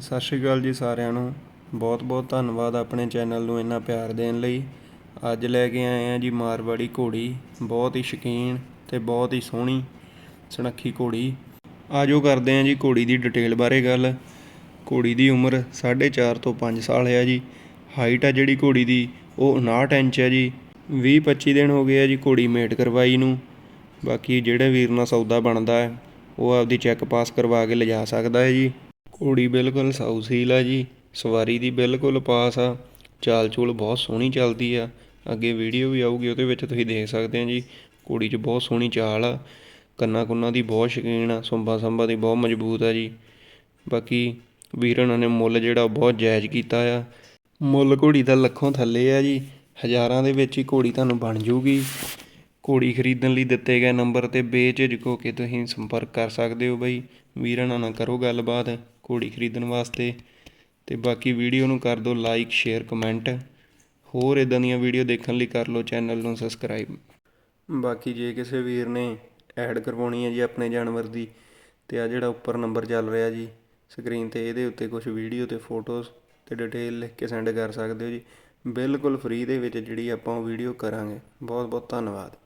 ਸਤਿ ਸ਼੍ਰੀ ਅਕਾਲ ਜੀ ਸਾਰਿਆਂ ਨੂੰ। ਬਹੁਤ ਬਹੁਤ ਧੰਨਵਾਦ ਆਪਣੇ ਚੈਨਲ ਨੂੰ ਇੰਨਾ ਪਿਆਰ ਦੇਣ ਲਈ। ਅੱਜ ਲੈ ਕੇ ਆਏ ਆ ਜੀ ਮਾਰਵਾੜੀ ਘੋੜੀ। ਬਹੁਤ ਹੀ ਸ਼ੌਕੀਨ ਤੇ ਬਹੁਤ ਹੀ ਸੋਹਣੀ ਸੁਨੱਖੀ ਘੋੜੀ। ਆਜੋ ਕਰਦੇ ਆ ਜੀ ਘੋੜੀ ਦੀ ਡਿਟੇਲ ਬਾਰੇ ਗੱਲ। ਘੋੜੀ ਦੀ ਉਮਰ 4.5 ਤੋਂ 5 ਸਾਲ ਹੈ ਜੀ। ਹਾਈਟ ਆ ਜਿਹੜੀ ਘੋੜੀ ਦੀ, ਉਹ 59 ਇੰਚ ਹੈ ਜੀ। 20 25 ਦਿਨ ਹੋ ਗਏ ਆ ਜੀ ਘੋੜੀ ਮੇਟ ਕਰਵਾਈ ਨੂੰ। ਬਾਕੀ ਜਿਹੜੇ ਵੀਰ ਨਾਲ ਸੌਦਾ ਬਣਦਾ ਹੈ, ਉਹ ਆਪਦੀ ਚੈੱਕ ਪਾਸ ਕਰਵਾ ਕੇ ਲਿਜਾ ਸਕਦਾ ਹੈ ਜੀ। ਘੋੜੀ ਬਿਲਕੁਲ ਸਾਊ ਸੀਲ ਆ ਜੀ, ਸਵਾਰੀ ਦੀ ਬਿਲਕੁਲ ਪਾਸ ਆ। ਚਾਲ ਚੂਲ ਬਹੁਤ ਸੋਹਣੀ ਚੱਲਦੀ ਆ। ਅੱਗੇ ਵੀਡੀਓ ਵੀ ਆਊਗੀ, ਉਹਦੇ ਵਿੱਚ ਤੁਸੀਂ ਦੇਖ ਸਕਦੇ ਆ ਜੀ, ਘੋੜੀ 'ਚ ਬਹੁਤ ਸੋਹਣੀ ਚਾਲ ਆ। ਕੰਨਾਂ ਕੁੰਨਾਂ ਦੀ ਬਹੁਤ ਸ਼ੌਕੀਨ ਆ ਸੁੰਬਾ ਸੰਬਾ ਦੀ ਬਹੁਤ ਮਜ਼ਬੂਤ ਆ ਜੀ। ਬਾਕੀ ਵੀਰਾਂ ਨੇ ਮੁੱਲ ਜਿਹੜਾ ਬਹੁਤ ਜਾਇਜ਼ ਕੀਤਾ ਆ। ਮੁੱਲ ਘੋੜੀ ਦਾ ਲੱਖੋਂ ਥੱਲੇ ਆ ਜੀ, ਹਜ਼ਾਰਾਂ ਦੇ ਵਿੱਚ ਹੀ ਘੋੜੀ ਤੁਹਾਨੂੰ ਬਣ ਜੂਗੀ। ਘੋੜੀ ਖਰੀਦਣ ਲਈ ਦਿੱਤੇ ਗਏ ਨੰਬਰ ਤੇ ਬੇਝਿਜਕ ਹੋ ਕੇ ਤੁਸੀਂ ਸੰਪਰਕ ਕਰ ਸਕਦੇ ਹੋ ਬਈ। ਵੀਰਾਂ ਨਾਲ ਕਰੋ ਗੱਲਬਾਤ। ਘੋੜੀ ਖਰੀਦਣ ਵਾਸਤੇ। ਅਤੇ ਬਾਕੀ ਵੀਡੀਓ ਨੂੰ ਕਰ ਦਿਓ ਲਾਈਕ ਸ਼ੇਅਰ ਕਮੈਂਟ ਹੋਰ ਇਦਾਂ ਦੀਆਂ ਵੀਡੀਓ ਦੇਖਣ ਲਈ ਕਰ ਲਓ ਚੈਨਲ ਨੂੰ ਸਬਸਕ੍ਰਾਈਬ ਬਾਕੀ ਜੇ ਕਿਸੇ ਵੀਰ ਨੇ ਐਡ ਕਰਵਾਉਣੀ ਹੈ ਜੀ ਆਪਣੇ ਜਾਨਵਰ ਦੀ, ਤੇ ਆ ਜਿਹੜਾ ਉੱਪਰ ਨੰਬਰ ਚੱਲ ਰਿਹਾ ਜੀ ਸਕਰੀਨ ਤੇ ਇਹਦੇ ਉੱਤੇ ਕੁਝ ਵੀਡੀਓ ਤੇ ਫੋਟੋਜ਼ ਤੇ ਡਿਟੇਲ ਲਿਖ ਕੇ ਸੈਂਡ ਕਰ ਸਕਦੇ ਹੋ ਜੀ। ਬਿਲਕੁਲ ਫ੍ਰੀ ਦੇ ਵਿੱਚ ਜਿਹੜੀ ਆਪਾਂ ਉਹ ਵੀਡੀਓ ਕਰਾਂਗੇ। ਬਹੁਤ ਬਹੁਤ ਧੰਨਵਾਦ।